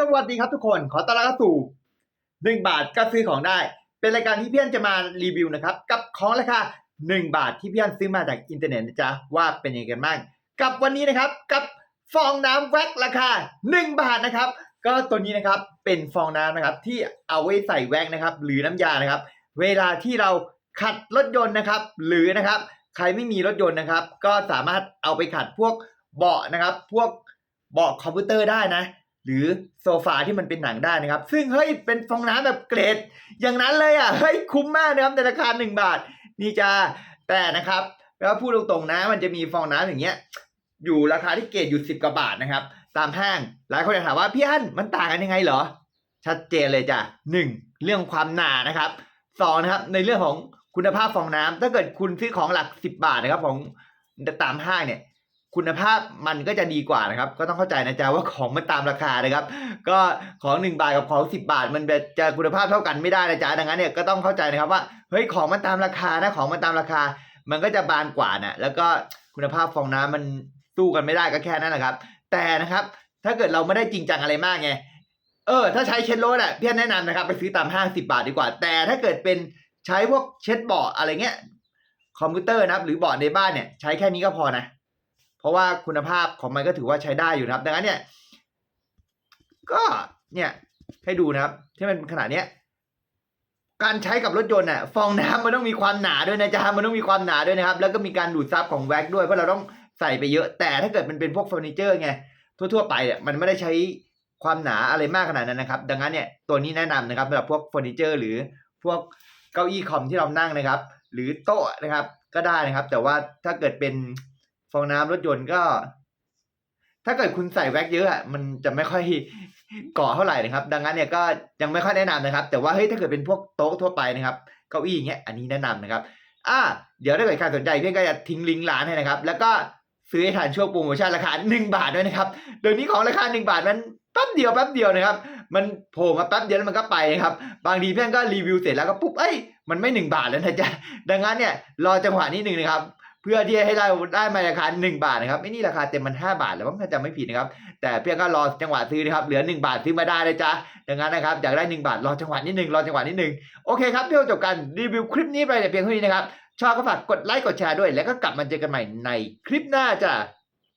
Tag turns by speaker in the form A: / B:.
A: สวัสดีครับทุกคนขอต้อนรับเข้าสู่หนึ่งบาทก็ซื้อของได้ เป็นรายการที่พี่อันจะมารีวิวนะครับ กับของราคาหนึ่งบาทที่พี่อันซื้อมาจากอินเทอร์เน็ตนะจ๊ะว่าเป็นยังไงกันบ้างกับวันนี้นะครับกับฟองน้ำแว็กราคาหนึ่งบาทนะครับ ก็ตัวนี้นะครับเป็นฟองน้ำนะครับ ที่เอาไว้ใส่แว็กนะครับ หรือน้ำยานะครับ เวลาที่เราขัดรถยนต์นะครับ หรือนะครับ ใครไม่มีรถยนต์นะครับ ก็สามารถเอาไปขัดพวกเบาะนะครับ พวกเบาะคอมพิวเตอร์ได้นะ หรือโซฟาที่มันเป็นหนังได้นะครับ ซึ่งเฮ้ยเป็นฟองน้ำแบบเกรด อย่างนั้นเลยอะเฮ้ยคุ้มมากนะครับในราคาหนึ่งบาท นี่จ้าแต่นะครับแล้วพูดตรงๆนะมันจะมีฟองน้ำอย่างเงี้ย อยู่ราคาที่เกรดอยู่สิบกว่าบาทนะครับ ตามห้างหลายคนจะถามว่าพี่อันมันต่างกันยังไงเหรอ ชัดเจนเลยจ้ะหนึ่งเรื่องความหนานะครับสองนะครับ ในเรื่องของคุณภาพฟองน้ำถ้าเกิดคุณซื้อของหลักสิบบาทนะครับ ของตามห้างเนี่ย คุณภาพมันก็จะดีกว่านะครับ ก็ต้องเข้าใจนะจ๊ะว่าของมันตามราคานะครับ ก็ของหนึ่งบาทกับของสิบาท มันจะคุณภาพเท่ากันไม่ได้นะจ๊ะดังนั้นเนี่ยก็ต้องเข้าใจนะครับว่าเฮ้ยของมันตามราคานะของมันตามราคา มันก็จะบานกว่านะแล้วก็คุณภาพฟองน้ำมันสู้กันไม่ได้ก็แค่นั้นแหละครับ แต่นะครับถ้าเกิดเราไม่ได้จริงจังอะไรมากไงเออ ถ้าใช้เช็ดรถอะพี่แนะนำนะครับ ไปซื้อตามห้างสิบาทดีกว่า แต่ถ้าเกิดเป็นใช้พวกเช็ดเบาะอะไรเงี้ยคอมพิวเตอร์นะครับ หรือเบาะในบ้านเนี่ย ใช้แค่นี้ก็พอนะ เพราะว่าคุณภาพของมันก็ถือว่าใช้ได้อยู่นะครับ ดังนั้นเนี่ย ก็เนี่ยให้ดูนะครับ ที่มันขนาดเนี้ยการใช้กับรถยนต์น่ะฟองน้ำมันต้องมีความหนาด้วยนะจ๊ะมันต้องมีความหนาด้วยนะครับ แล้วก็มีการดูดซับของแว็กด้วยเพราะเราต้องใส่ไปเยอะ แต่ถ้าเกิดมันเป็นพวกเฟอร์นิเจอร์ไงทั่ว ๆ ไปเนี่ยมันไม่ได้ใช้ความหนาอะไรมากขนาดนั้นนะครับ ดังนั้นเนี่ยตัวนี้แนะนำนะครับสำหรับพวกเฟอร์นิเจอร์ หรือพวกเก้าอี้คอมที่เรานั่งนะครับ หรือโต๊ะนะครับก็ได้นะครับ แต่ว่าถ้าเกิดเป็น ฟองน้ำรถยนต์ก็ ถ้าเกิดคุณใส่แว็กเยอะอะมันจะไม่ค่อยเกาะเท่าไหร่นะครับ ดังนั้นเนี่ยก็ยังไม่ค่อยแนะนำนะครับ แต่ว่าเฮ้ยถ้าเกิดเป็นพวกโต๊ะทั่วไปนะครับเก้าอี้อย่างเงี้ยอันนี้แนะนำนะครับอ่าเดี๋ยวถ้าเกิดใครสนใจเพี่ก็จะทิ้งลิงก์ร้านให้นะครับ แล้วก็ซื้อให้ทันช่วงโปรโมชั่นราคาหนึ่งบาทด้วยนะครับเดี๋ยวนี้ของราคาหนึ่งบาทมันแป๊บเดียวแป๊บเดียวนะครับ มันโผล่มาแป๊บเดียวแล้วมันก็ไปนะครับ บางทีเพื่อนก็รีวิวเสร็จแล้วก็ปุ๊บเอ้ยมันไม่หนึ่งบาทแล้วนะจ๊ะดังนั้นเนี่ยรอจังหวะนิดนึงนะครับ เพื่อที่ให้ได้ได้มาราคาหนึ่งบาทนะครับไม่นี่ราคาเต็มมันห้าบาทแล้วมั้งถ้าจำไม่ผิดนะครับ แต่เพียงก็รอจังหวะซื้อนะครับเหลือหนึ่งบาทซื้อมาได้เลยจ้าดังนั้นนะครับอยากได้หนึ่งบาทรอจังหวะนิดนึงรอจังหวะนิดนึงโอเคครับเพื่อจบกันรีวิวคลิปนี้ไปแต่เพียงเท่านี้นะครับชอบก็ฝากกดไลค์กดแชร์ด้วย แล้วก็กลับมาเจอกันใหม่ในคลิปหน้าจ้า